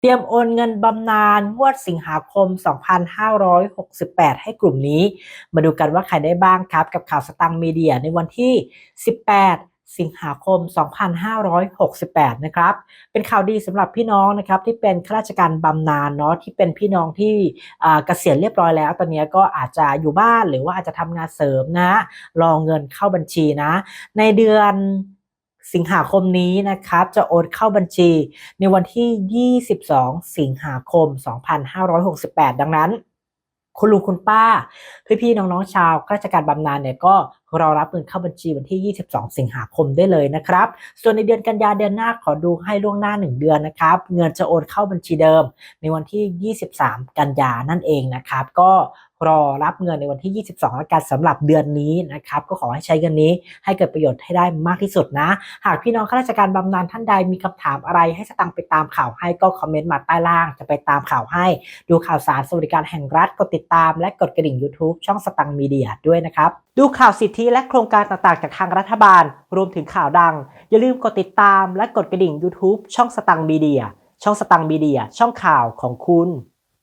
เตรียมโอนเงินบำนาญงวดสิงหาคม 2568 ให้กลุ่มนี้ มาดูกันว่าใครได้บ้างครับ กับข่าวสตังค์มีเดียในวันที่ 18สิงหาคม 2568 นะครับ เป็นข่าวดีสำหรับพี่น้องนะครับที่เป็นข้าราชการบำนาญเนาะที่เป็นพี่น้องที่เกษียณเรียบร้อยแล้ว ตอนนี้ก็อาจจะอยู่บ้านหรือว่าอาจจะทำงานเสริมนะรอเงินเข้าบัญชีนะ ในเดือน สิงหาคมนี้นะครับ จะโอนเข้าบัญชี ในวันที่ 22 สิงหาคม 2568 ดังนั้น คุณลุงคุณป้า พี่ๆน้องๆชาวข้าราชการบำนาญเนี่ยก็ รอรับเงินเข้าบัญชีวันที่ 22 สิงหาคมได้เลยนะครับ ส่วนในเดือนกันยาเดือนหน้าขอดูให้ล่วงหน้า 1 เดือนนะครับ เงินจะโอนเข้าบัญชีเดิม ในวันที่ 23 กันยานั่นเองนะครับ ก็รอรับเงินในวันที่ 22แล้วกันสำหรับเดือนนี้นะครับ ก็ขอให้ใช้เงินนี้ให้เกิดประโยชน์ให้ได้มากที่สุดนะ หากพี่น้องข้าราชการบำนาญท่านใดมีคำถามอะไรให้สตังไปตามข่าวให้ก็คอมเมนต์มาใต้ล่างจะไปตามข่าวให้ ดูข่าวสารสวัสดิการแห่งรัฐกดติดตามและกดกระดิ่ง YouTube ช่องสตังมีเดียด้วยนะครับ ดูข่าวสิทธิและโครงการต่างๆ จากทางรัฐบาล รวมถึงข่าวดัง อย่าลืมกดติดตามและกดกระดิ่ง YouTube ช่องสตังมีเดีย ช่องสตังมีเดีย ช่องข่าวของคุณ